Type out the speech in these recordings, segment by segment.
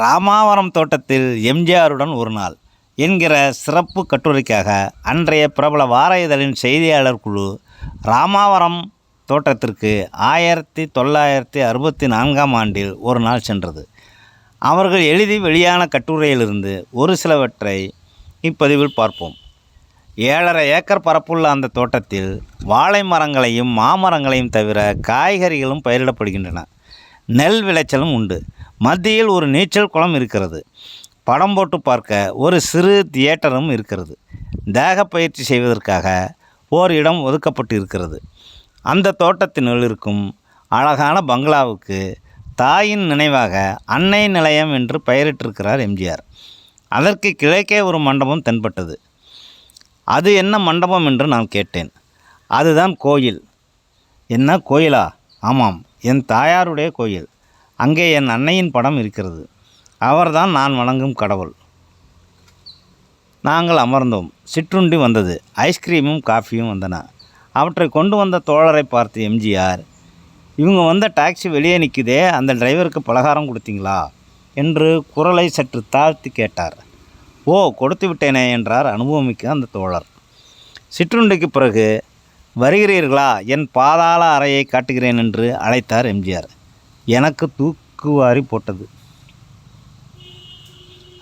ராமாவரம் தோட்டத்தில் எம்ஜிஆருடன் ஒரு நாள் என்கிற சிறப்பு கட்டுரைக்காக அன்றைய பிரபல வார இதழின் செய்தியாளர் குழு ராமாவரம் தோட்டத்திற்கு ஆயிரத்தி தொள்ளாயிரத்தி அறுபத்தி நான்காம் ஆண்டில் ஒரு நாள் சென்றது. அவர்கள் எழுதி வெளியான கட்டுரையிலிருந்து ஒரு சிலவற்றை இப்பதிவில் பார்ப்போம். ஏழரை ஏக்கர் பரப்புள்ள அந்த தோட்டத்தில் வாழை மரங்களையும் மாமரங்களையும் தவிர காய்கறிகளும் பயிரிடப்படுகின்றன. நெல் விளைச்சலும் உண்டு. மத்தியில் ஒரு நீச்சல் குளம் இருக்கிறது. படம் போட்டு பார்க்க ஒரு சிறு தியேட்டரும் இருக்கிறது. தேக பயிற்சி செய்வதற்காக ஓர் இடம் ஒதுக்கப்பட்டு இருக்கிறது அந்த தோட்டத்தினுள் இருக்கும் அழகான பங்களாவுக்கு தாயின் நினைவாக அன்னை நிலையம் என்று பெயரிட்டிருக்கிறார் எம்ஜிஆர். அதற்கு கிழக்கே ஒரு மண்டபம் தென்பட்டது. அது என்ன மண்டபம் என்று நான் கேட்டேன். அதுதான் கோயில். என்ன கோயிலா? ஆமாம் என் தாயாருடைய கோயில். அங்கே என் அன்னையின் படம் இருக்கிறது. அவர்தான் நான் வணங்கும் கடவுள். நாங்கள் அமர்ந்தோம். சிற்றுண்டி வந்தது. ஐஸ்கிரீமும் காஃபியும் வந்தன. அவற்றை கொண்டு வந்த தோழரை பார்த்து எம்ஜிஆர் இவங்க வந்த டாக்ஸி வெளியே நிற்குதே அந்த டிரைவருக்கு பலகாரம் கொடுத்தீங்களா? என்று குரலை சற்று தாழ்த்தி கேட்டார். ஓ கொடுத்து விட்டேனே என்றார் அனுபவமிக்க அந்த தோழர். சிற்றுண்டிக்கு பிறகு வருகிறீர்களா? என் பாதாள அறையை காட்டுகிறேன் என்று அழைத்தார் எம்ஜிஆர். எனக்கு தூக்குவாரி போட்டது.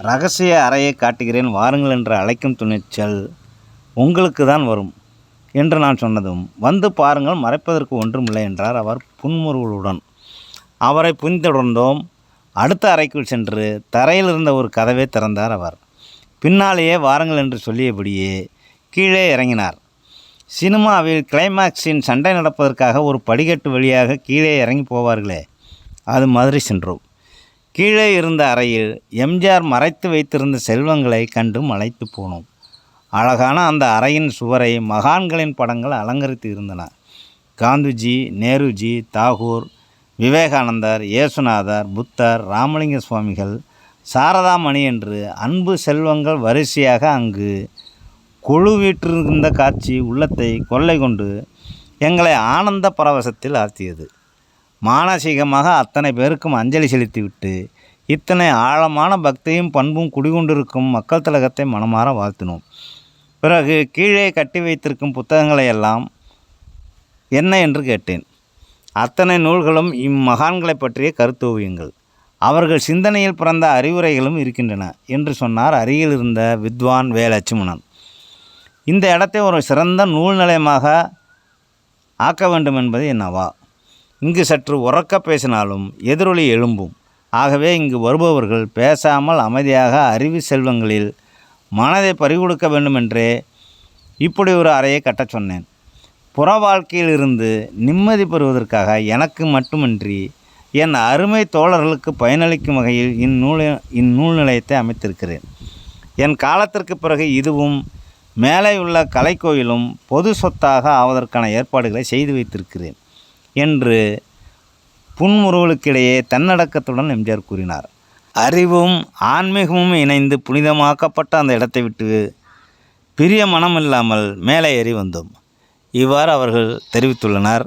ரகசிய அறையை காட்டுகிறேன் வாருங்கள் என்று அழைக்கும் துணிச்சல் உங்களுக்கு தான் வரும் என்று நான் சொன்னதும் வந்து பாருங்கள் மறைப்பதற்கு ஒன்றுமில்லை என்றார் அவர் புன்முறுவலுடன். அவரை பின்தொடர்ந்தோம் அடுத்த அறைக்குள் சென்று தரையில் இருந்த ஒரு கதவை திறந்தார் அவர். பின்னாலேயே வாருங்கள் என்று சொல்லியபடியே கீழே இறங்கினார். சினிமாவில் கிளைமாக்ஸின் சண்டை நடப்பதற்காக ஒரு படிக்கட்டு வழியாக கீழே இறங்கி போவார்களே அது மதுரை சென்றோம். கீழே இருந்த அறையில் எம்ஜிஆர் மறைத்து வைத்திருந்த செல்வங்களை கண்டு மலைத்து போனோம். அழகான அந்த அறையின் சுவரை மகான்களின் படங்கள் அலங்கரித்து இருந்தன. காந்திஜி நேருஜி தாகூர் விவேகானந்தர் இயேசுநாதர் புத்தர் ராமலிங்க சுவாமிகள் சாரதாமணி என்று அன்பு செல்வங்கள் வரிசையாக அங்கு கொழுவிட்டிருந்த காட்சி உள்ளத்தை கொள்ளை கொண்டு எங்களை ஆனந்த பரவசத்தில் ஆழ்த்தியது. மானசீகமாக அத்தனை பேருக்கும் அஞ்சலி செலுத்திவிட்டு இத்தனை ஆழமான பக்தியும் பண்பும் குடிகொண்டிருக்கும் மக்கள் திலகத்தை மனமாற வாழ்த்தினோம். பிறகு கீழே கட்டி வைத்திருக்கும் புத்தகங்களை எல்லாம் என்ன என்று கேட்டேன். அத்தனை நூல்களும் இம்மகான்களை பற்றிய கருத்தோவியங்கள் அவர்கள் சிந்தனையில் பிறந்த அறிவுரைகளும் இருக்கின்றன என்று சொன்னார் அருகில் இருந்த வித்வான் வே லட்சுமணன் இந்த இடத்தை ஒரு சிறந்த நூல் நிலையமாக ஆக்க வேண்டும் என்பது என்னவா? இங்கு சற்று உறக்க பேசினாலும் எதிரொலி எழும்பும். ஆகவே இங்கு வருபவர்கள் பேசாமல் அமைதியாக அறிவு செல்வங்களில் மனதை பறிகொடுக்க வேண்டுமென்றே இப்படி ஒரு அறையை கட்டச் சொன்னேன். புற வாழ்க்கையிலிருந்து நிம்மதி பெறுவதற்காக எனக்கு மட்டுமின்றி என் அருமை தோழர்களுக்கு பயனளிக்கும் வகையில் இந்நூல் இந்நூல் நிலையத்தை அமைத்திருக்கிறேன். என் காலத்திற்கு பிறகு இதுவும் மேலே உள்ள கலைக்கோயிலும் பொது சொத்தாக ஆவதற்கான ஏற்பாடுகளை செய்து வைத்திருக்கிறேன். என்று புன்முறுவலுக்கிடையே தன்னடக்கத்துடன் எம்ஜிஆர் கூறினார். அறிவும் ஆன்மீகமும் இணைந்து புனிதமாக்கப்பட்ட அந்த இடத்தை விட்டு பிரிய மனம் இல்லாமல் மேலே ஏறி வந்தோம். இவ்வாறு அவர்கள் தெரிவித்துள்ளனர்.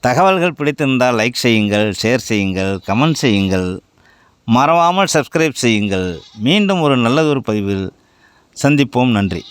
தகவல்கள் பிடித்திருந்தால் லைக் செய்யுங்கள் ஷேர் செய்யுங்கள் கமெண்ட் செய்யுங்கள். மறவாமல் சப்ஸ்கிரைப் செய்யுங்கள். மீண்டும் ஒரு நல்லதொரு பதிவில் சந்திப்போம். நன்றி.